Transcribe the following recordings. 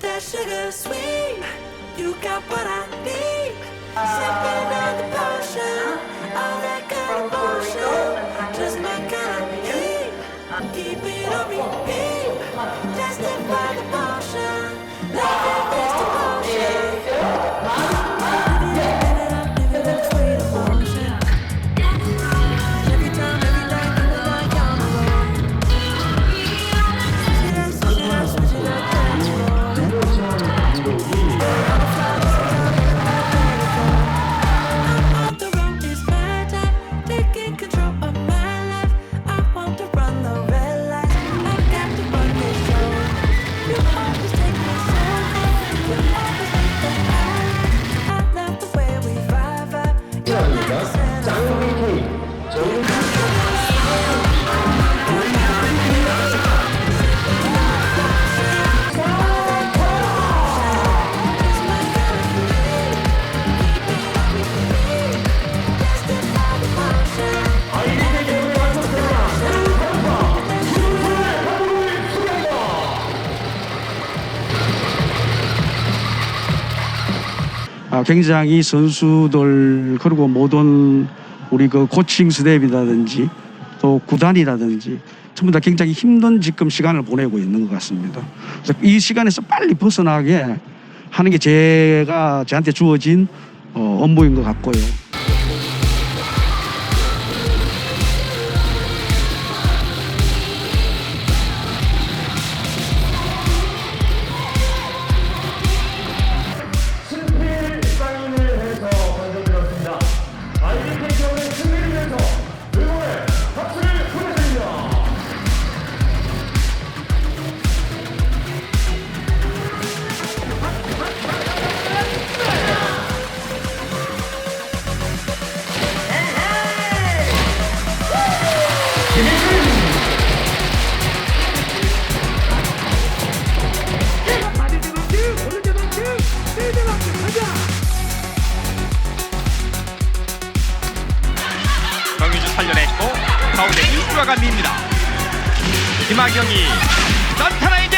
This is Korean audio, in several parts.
That sugar sweet. You got what I need. Sipping on the potion. All that good emotion. Just my kind of heat. Keep it on repeat. Testify the 굉장히 선수들 그리고 모든 우리 그 코칭 스텝이라든지 또 구단이라든지 전부 다 굉장히 힘든 지금 시간을 보내고 있는 것 같습니다. 그래서 이 시간에서 빨리 벗어나게 하는 게 제가 저한테 주어진 어, 업무인 것 같고요. 이주아가 밉니다. 김학영이 산타나에게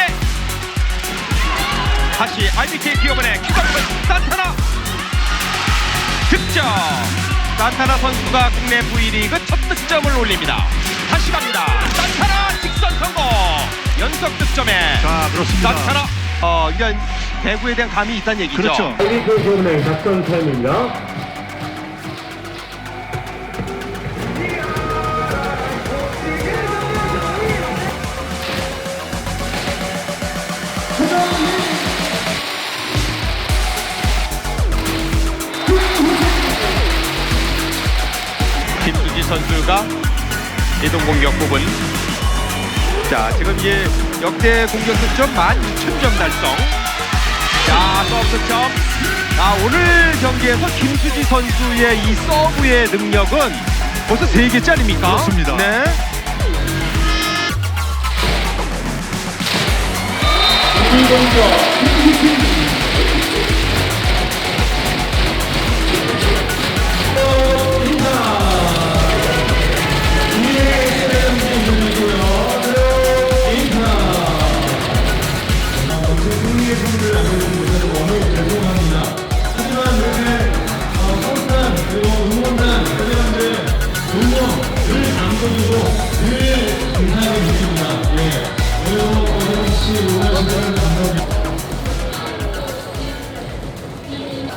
다시 IBK 기업은의 기업은 산타나 득점 산타나 선수가 국내 V리그 첫 득점을 올립니다. 다시 갑니다. 산타나 직선 성공 연속 득점에 자 그렇습니다. 산타나 어 이런 대구에 대한 감이 있다는 얘기죠. 그렇죠. 아이비케 기업의 작전 타임입니다. 선수가 이동 공격 부분. 자, 지금 이제 역대 공격 득점 12,000점 달성. 자, 서브 득점. 아, 오늘 경기에서 김수지 선수의 이 서브의 능력은 벌써 3개짜리입니까? 그렇습니다. 네.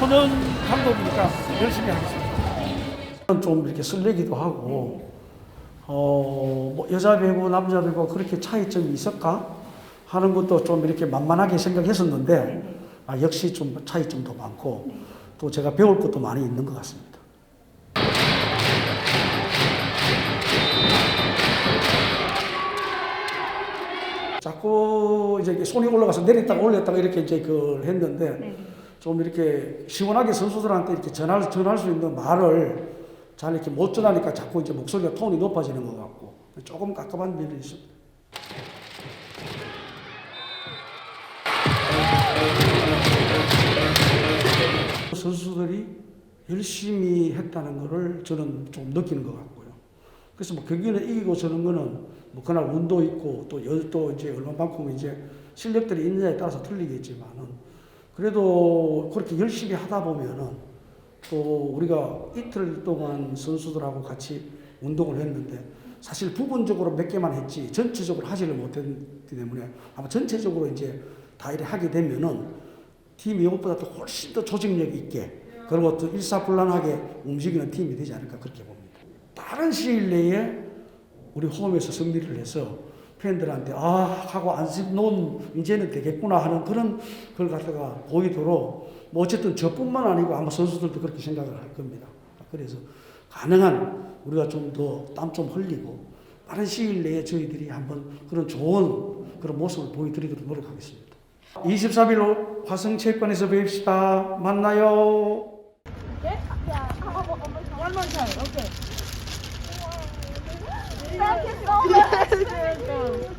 하는 방법이니까 열심히 하겠습니다. 좀 이렇게 설레기도 하고 어, 뭐 여자 배구 남자 배구 그렇게 차이점이 있을까 하는 것도 좀 이렇게 만만하게 생각했었는데 아, 역시 좀 차이점도 많고 또 제가 배울 것도 많이 있는 것 같습니다. 자꾸 이제 손이 올라가서 내렸다가 올렸다가 이렇게 이제 그걸 했는데 좀 이렇게 시원하게 선수들한테 이렇게 전할, 전할 수 있는 말을 잘 이렇게 못 전하니까 자꾸 이제 목소리가 톤이 높아지는 것 같고 조금 깝깝한 면이 있습니다. 선수들이 열심히 했다는 것을 저는 좀 느끼는 것 같고요. 그래서 뭐 경기는 이기고 저는 거는 뭐 그날 운도 있고 또열또 이제 얼마만큼 이제 실력들이 있느냐에 따라서 틀리겠지만은 그래도 그렇게 열심히 하다 보면은 또 우리가 이틀 동안 선수들하고 같이 운동을 했는데 사실 부분적으로 몇 개만 했지 전체적으로 하지를 못했기 때문에 아마 전체적으로 이제 다 이렇게 하게 되면은 팀이 이것보다 또 훨씬 더 조직력 있게 그리고 또 일사불란하게 움직이는 팀이 되지 않을까 그렇게 봅니다. 빠른 시일 내에 우리 홈에서 승리를 해서 팬들한테 아 하고 안심 놓은 이제는 되겠구나 하는 그런 걸 갖다가 보이도록 뭐 어쨌든 저뿐만 아니고 아마 선수들도 그렇게 생각을 할 겁니다. 그래서 가능한 우리가 좀 더 땀 좀 흘리고 빠른 시일 내에 저희들이 한번 그런 좋은 그런 모습을 보여드리도록 노력하겠습니다. 23일 화성체육관에서 뵙시다. 만나요. Yeah? Yeah. One more. Wow.